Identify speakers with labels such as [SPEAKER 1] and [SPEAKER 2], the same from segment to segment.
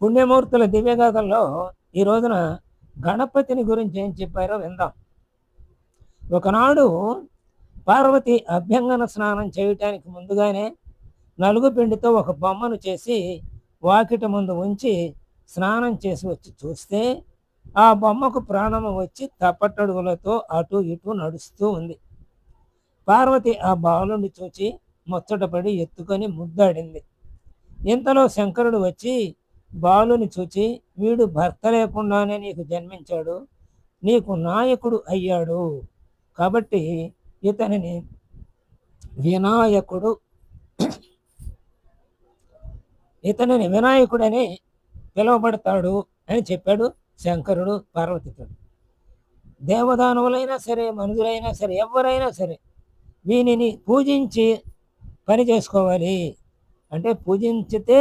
[SPEAKER 1] పుణ్యమూర్తుల దివ్యగాథల్లో ఈ రోజున గణపతిని గురించి ఏం చెప్పారో విందాం. ఒకనాడు పార్వతి అభ్యంగన స్నానం చేయటానికి ముందుగానే నలుగు పిండితో ఒక బొమ్మను చేసి వాకిట ముందు ఉంచి స్నానం చేసి వచ్చి చూస్తే ఆ బొమ్మకు ప్రాణము వచ్చి తప్పటడుగులతో అటు ఇటు నడుస్తూ ఉంది. పార్వతి ఆ బాలుని చూచి ముచ్చటపడి ఎత్తుకొని ముద్దాడింది. ఇంతలో శంకరుడు వచ్చి బాలుని చూచి వీడు భర్త లేకుండానే నీకు జన్మించాడు నీకు నాయకుడు అయ్యాడు. కాబట్టి ఇతనిని వినాయకుడు ఇతనిని వినాయకుడని పిలువబడతాడు అని చెప్పాడు శంకరుడు పార్వతితుడు దేవదానవులైనా సరే మనుషులైనా సరే ఎవరైనా సరే వీనిని పూజించి పని చేసుకోవాలి. అంటే పూజించితే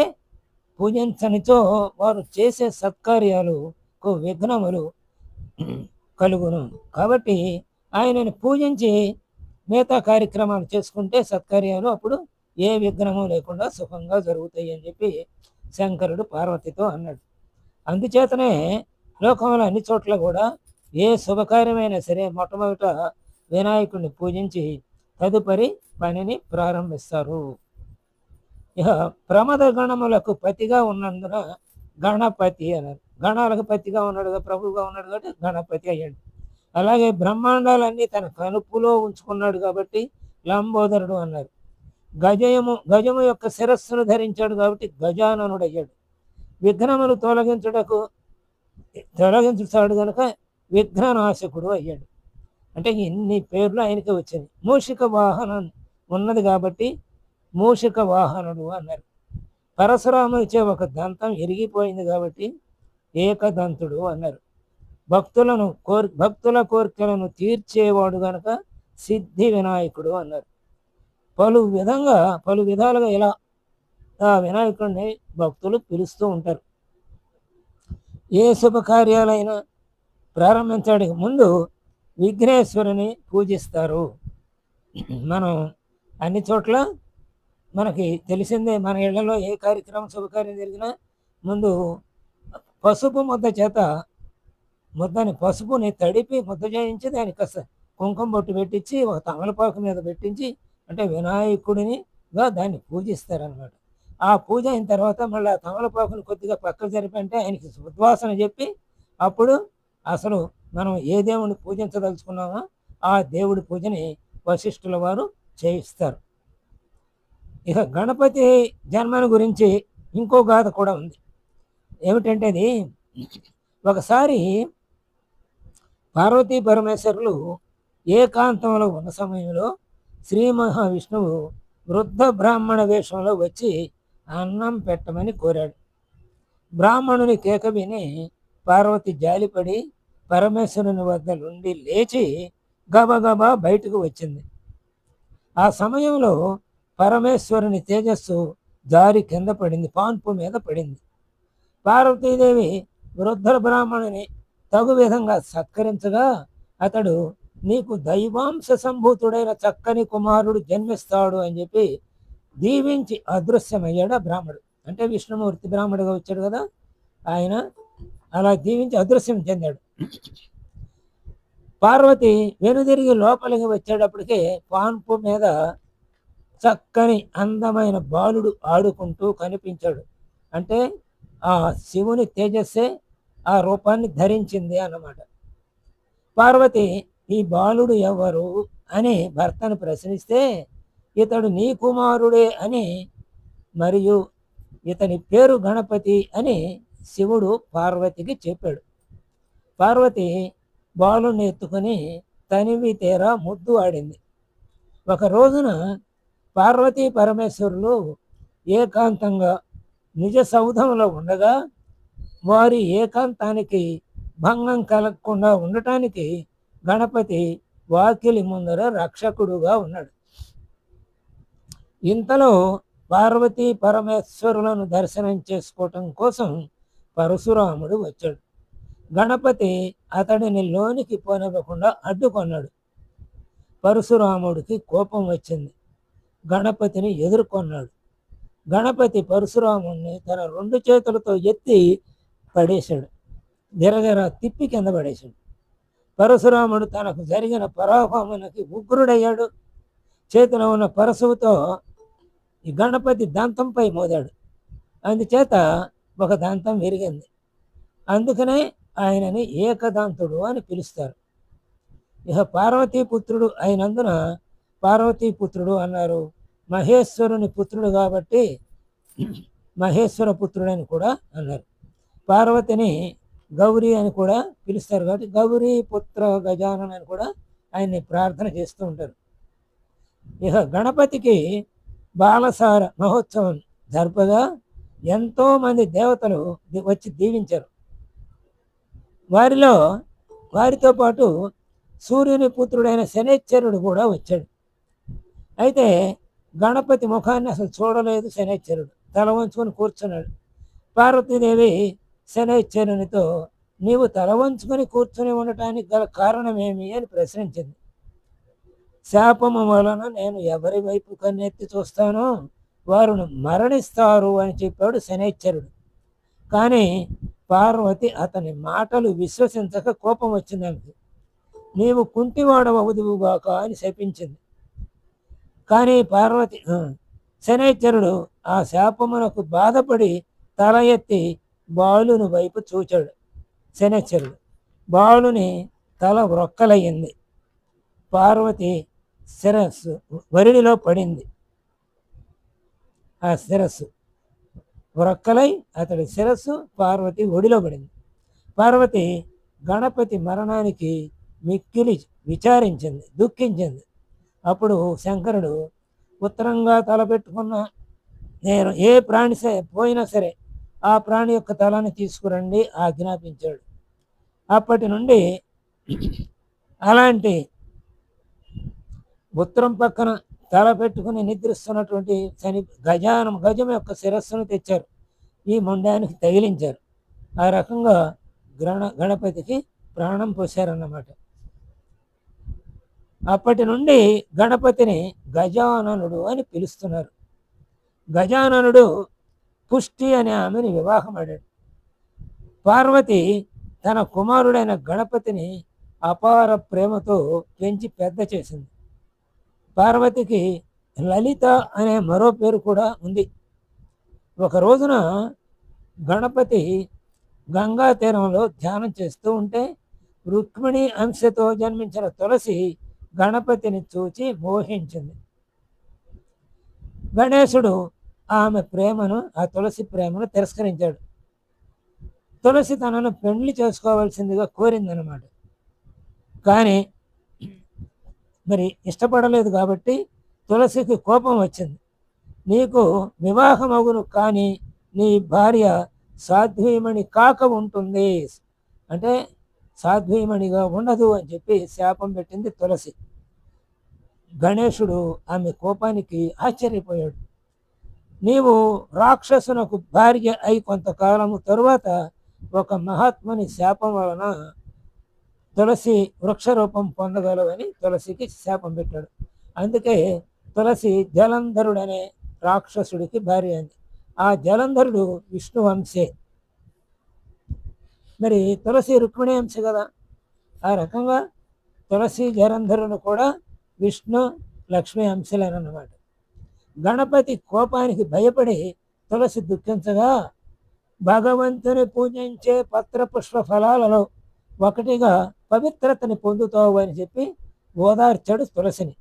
[SPEAKER 1] పూజించనిచో వారు చేసే సత్కార్యాలకు విఘ్నములు కలుగును. కాబట్టి ఆయనను పూజించి మిగతా కార్యక్రమాలు చేసుకుంటే సత్కార్యాలు అప్పుడు ఏ విఘ్నము లేకుండా సుఖంగా జరుగుతాయి అని చెప్పి శంకరుడు పార్వతితో అన్నాడు. అందుచేతనే లోకంలో అన్ని చోట్ల కూడా ఏ శుభకార్యమైనా సరే మొట్టమొదట వినాయకుడిని పూజించి తదుపరి పనిని ప్రారంభిస్తారు. ప్రమద గణములకు పతిగా ఉన్నందున గణపతి అన్నారు. గణాలకు పతిగా ఉన్నాడు ప్రభువుగా ఉన్నాడు కాబట్టి గణపతి అయ్యాడు. అలాగే బ్రహ్మాండాలన్నీ తన కనుపులో ఉంచుకున్నాడు కాబట్టి లంబోదరుడు అన్నారు. గజయము గజము యొక్క శిరస్సును ధరించాడు కాబట్టి గజాననుడు అయ్యాడు విఘ్నములు తొలగించుటకు తొలగించుతాడు కనుక విఘ్ననాశకుడు అయ్యాడు. అంటే ఇన్ని పేర్లు ఆయనకి వచ్చింది మూషిక వాహనం ఉన్నది కాబట్టి మూషిక వాహనుడు అన్నారు. పరశురామునిచే ఒక దంతం ఎరిగిపోయింది కాబట్టి ఏకదంతుడు అన్నారు. భక్తులను కోర్ భక్తుల కోరికలను తీర్చేవాడు గనక సిద్ధి వినాయకుడు అన్నారు. పలు విధంగా పలు విధాలుగా ఇలా ఆ వినాయకుడిని భక్తులు పిలుస్తూ ఉంటారు. ఏ శుభకార్యాలైనా ప్రారంభించడానికి ముందు విఘ్నేశ్వరుని పూజిస్తారు. మనం అన్ని చోట్ల మనకి తెలిసిందే మన ఇళ్ళలో ఏ కార్యక్రమం శుభకార్యం జరిగినా ముందు పసుపు ముద్ద చేత ముద్దని పసుపుని తడిపి ముద్ద చేయించి దానికి కాస్త కుంకుమ బొట్టు పెట్టించి ఒక తమలపాకు మీద పెట్టించి అంటే వినాయకుడినిగా దాన్ని పూజిస్తారనమాట ఆ పూజ అయిన తర్వాత మళ్ళీ ఆ తమలపాకుని కొద్దిగా పక్కకు జరిపంటే ఆయనకి ఉద్వాసన చెప్పి అప్పుడు అసలు మనం ఏ దేవుడిని పూజించదలుచుకున్నామో ఆ దేవుడి పూజని వశిష్ఠుల వారు చేయిస్తారు. ఇక గణపతి జన్మను గురించి ఇంకో గాథ కూడా ఉంది. ఏమిటంటే అది ఒకసారి పార్వతీ పరమేశ్వరులు ఏకాంతంలో ఉన్న సమయంలో శ్రీ మహావిష్ణువు వృద్ధ బ్రాహ్మణ వేషంలో వచ్చి అన్నం పెట్టమని కోరాడు. బ్రాహ్మణుని కేక విని పార్వతి జాలిపడి పరమేశ్వరుని వద్ద నుండి లేచి గబగబా బయటకు వచ్చింది. ఆ సమయంలో పరమేశ్వరుని తేజస్సు జారి కింద పడింది పాన్పు మీద పడింది. పార్వతీదేవి వృద్ధ బ్రాహ్మణుని తగు విధంగా సత్కరించగా అతడు నీకు దైవాంశ సంభూతుడైన చక్కని కుమారుడు జన్మిస్తాడు అని చెప్పి దీవించి అదృశ్యమయ్యాడు ఆ బ్రాహ్మడు. అంటే విష్ణుమూర్తి బ్రాహ్మడుగా వచ్చాడు కదా ఆయన అలా దీవించి అదృశ్యం చెందాడు. పార్వతి వెనుదిరిగి లోపలికి వచ్చేటప్పటికి పాన్పు మీద చక్కని అందమైన బాలుడు ఆడుకుంటూ కనిపించాడు. అంటే ఆ శివుని తేజస్సే ఆ రూపాన్ని ధరించింది అన్నమాట. పార్వతి ఈ బాలుడు ఎవరు? అని భర్తను ప్రశ్నిస్తే ఇతడు నీ కుమారుడే అని మరియు ఇతని పేరు గణపతి అని శివుడు పార్వతికి చెప్పాడు. పార్వతి బాలుని ఎత్తుకొని తనివి తీరా ముద్దు ఆడింది. ఒక రోజున పార్వతీ పరమేశ్వరులు ఏకాంతంగా నిజ సౌధంలో ఉండగా వారి ఏకాంతానికి భంగం కలగకుండా ఉండటానికి గణపతి వాకిలి ముందర రక్షకుడుగా ఉన్నాడు. ఇంతలో పార్వతీ పరమేశ్వరులను దర్శనం చేసుకోవటం కోసం పరశురాముడు వచ్చాడు. గణపతి అతడిని లోనికి పోనివ్వకుండా అడ్డుకొన్నాడు. పరశురాముడికి కోపం వచ్చింది. గణపతిని ఎదుర్కొన్నాడు. గణపతి పరశురాముణ్ణి తన రెండు చేతులతో ఎత్తి పడేశాడు. దిరదిర తిప్పి కింద పడేశాడు. పరశురాముడు తనకు జరిగిన పరాభవమునకి ఉగ్రుడయ్యాడు. చేతిలో ఉన్న పరశువుతో ఈ గణపతి దంతంపై మోదాడు. అందుచేత ఒక దంతం విరిగింది. అందుకనే ఆయనని ఏకదంతుడు అని పిలుస్తారు. ఇక పార్వతీపుత్రుడు అయినందున పార్వతీ పుత్రుడు అన్నారు. మహేశ్వరుని పుత్రుడు కాబట్టి మహేశ్వర పుత్రుడని కూడా అన్నారు. పార్వతిని గౌరీ అని కూడా పిలుస్తారు కాబట్టి గౌరీ పుత్ర గజానన్ అని కూడా ఆయన్ని ప్రార్థన చేస్తూ ఉంటారు. ఇక గణపతికి బాలసార మహోత్సవం జరపగా ఎంతో మంది దేవతలు వచ్చి దీవించారు. వారిలో వారితో పాటు సూర్యుని పుత్రుడైన శనేశ్వరుడు కూడా వచ్చాడు. అయితే గణపతి ముఖాన్ని అసలు చూడలేదు శనైశ్వరుడు. తల వంచుకొని కూర్చున్నాడు. పార్వతీదేవి శనైశ్వరునితో నీవు తల వంచుకొని కూర్చుని ఉండటానికి గల కారణమేమి? అని ప్రశ్నించింది. శాపము వలన నేను ఎవరి వైపు కన్నెత్తి చూస్తానో వారు మరణిస్తారు అని చెప్పాడు శనైశ్వరుడు. కానీ పార్వతి అతని మాటలు విశ్వసించక కోపం వచ్చింది ఆమెకి. నీవు కుంటివాడవదువుగాక అని శపించింది. కానీ పార్వతి శనేశ్వరుడు ఆ శాపమునకు బాధపడి తల ఎత్తి బాలుని వైపు చూచాడు. శనేశ్వరుడు బాలుని తల వ్రొక్కలయ్యింది పార్వతి శిరస్సు వరిడిలో పడింది. ఆ శిరస్సు వ్రొక్కలై అతడి శిరస్సు పార్వతి ఒడిలో పడింది. పార్వతి గణపతి మరణానికి మిక్కిలి విచారించింది దుఃఖించింది. అప్పుడు శంకరుడు ఉత్తరంగా తలపెట్టుకున్న నేను ఏ ప్రాణి పోయినా సరే ఆ ప్రాణి యొక్క తలని తీసుకురండి ఆజ్ఞాపించాడు. అప్పటి నుండి అలాంటి ఉత్తరం పక్కన తల పెట్టుకుని నిద్రిస్తున్నటువంటి శని గజానం గజం యొక్క శిరస్సును తెచ్చారు. ఈ మొండానికి తగిలించారు. ఆ రకంగా గణ గణపతికి ప్రాణం పోశారన్నమాట. అప్పటి నుండి గణపతిని గజాననుడు అని పిలుస్తున్నారు. గజాననుడు పుష్టి అనే ఆమెను వివాహమాడాడు. పార్వతి తన కుమారుడైన గణపతిని అపార ప్రేమతో పెంచి పెద్ద చేసింది. పార్వతికి లలిత అనే మరో పేరు కూడా ఉంది. ఒక రోజున గణపతి గంగా తీరంలో ధ్యానం చేస్తూ ఉంటే రుక్మిణి అంశతో జన్మించిన తులసి గణపతిని చూచి మోహించింది. గణేశుడు ఆమె ప్రేమను ఆ తులసి ప్రేమను తిరస్కరించాడు. తులసి తనను పెండ్లి చేసుకోవాల్సిందిగా కోరిందనమాట కానీ మరి ఇష్టపడలేదు కాబట్టి తులసికి కోపం వచ్చింది. నీకు వివాహం అగును కానీ నీ భార్య సాధ్వీమణి కాక ఉంటుంది. అంటే సాధ్వీమణిగా ఉండదు అని చెప్పి శాపం పెట్టింది తులసి. గణేశుడు ఆమె కోపానికి ఆశ్చర్యపోయాడు. నీవు రాక్షసునకు భార్య అయి కొంతకాలము తరువాత ఒక మహాత్ముని శాపం వలన తులసి వృక్షరూపం పొందగలవని తులసికి శాపం పెట్టాడు. అందుకే తులసి జలంధరుడనే రాక్షసుడికి భార్య అయింది. ఆ జలంధరుడు విష్ణువంశే. మరి తులసి రుక్మిణి అంశ కదా. ఆ రకంగా తులసి జలంధరుడు కూడా విష్ణు లక్ష్మి అంశలేనన్నమాట. గణపతి కోపానికి భయపడి తులసి దుఃఖించగా భగవంతుని పూజించే పత్ర పుష్ప ఫలాలలో ఒకటిగా పవిత్రతని పొందుతావు అని చెప్పి ఓదార్చాడు తులసిని.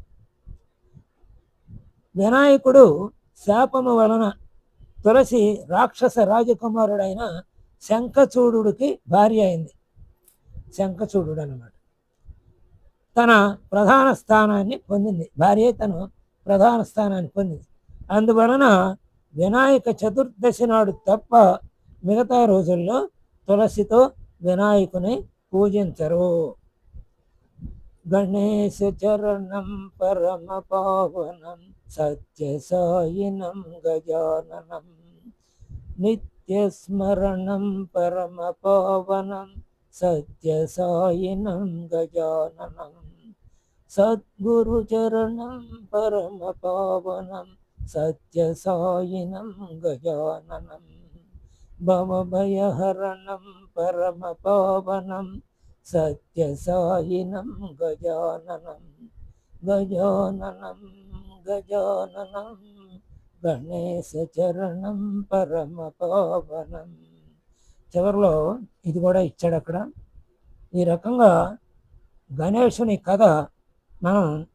[SPEAKER 1] వినాయకుడు శాపము వలన తులసి రాక్షస రాజకుమారుడైన శంఖచూడుడికి భార్య అయింది. శంఖచూడు అన్నమాట. తన ప్రధాన స్థానాన్ని పొందింది. భార్య తను ప్రధాన స్థానాన్ని పొందింది. అందువలన వినాయక చతుర్దశి నాడు తప్ప మిగతా రోజుల్లో తులసితో వినాయకుని పూజించరు. గణేశ చరణం పరమ పావనం సత్య సాయినం గజాననం. నిత్య స్మరణం పరమ పావనం సత్య సాయినం గజాననం సద్గురు చరణం పరమ పావనం సత్యసాయినం గజాననం భవభయహరణం పరమపావనం సత్యసాయినం గజాననం గజాననం గజాననం గణేశరణం పరమ పవనం చివరిలో ఇది కూడా ఇచ్చాడు అక్కడ. ఈ రకంగా గణేశుని కథ మనం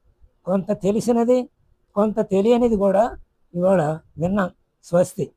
[SPEAKER 1] కొంత తెలిసినది కొంత తెలియనిది కూడా ఇవాళ విన్నాం. స్వస్తి.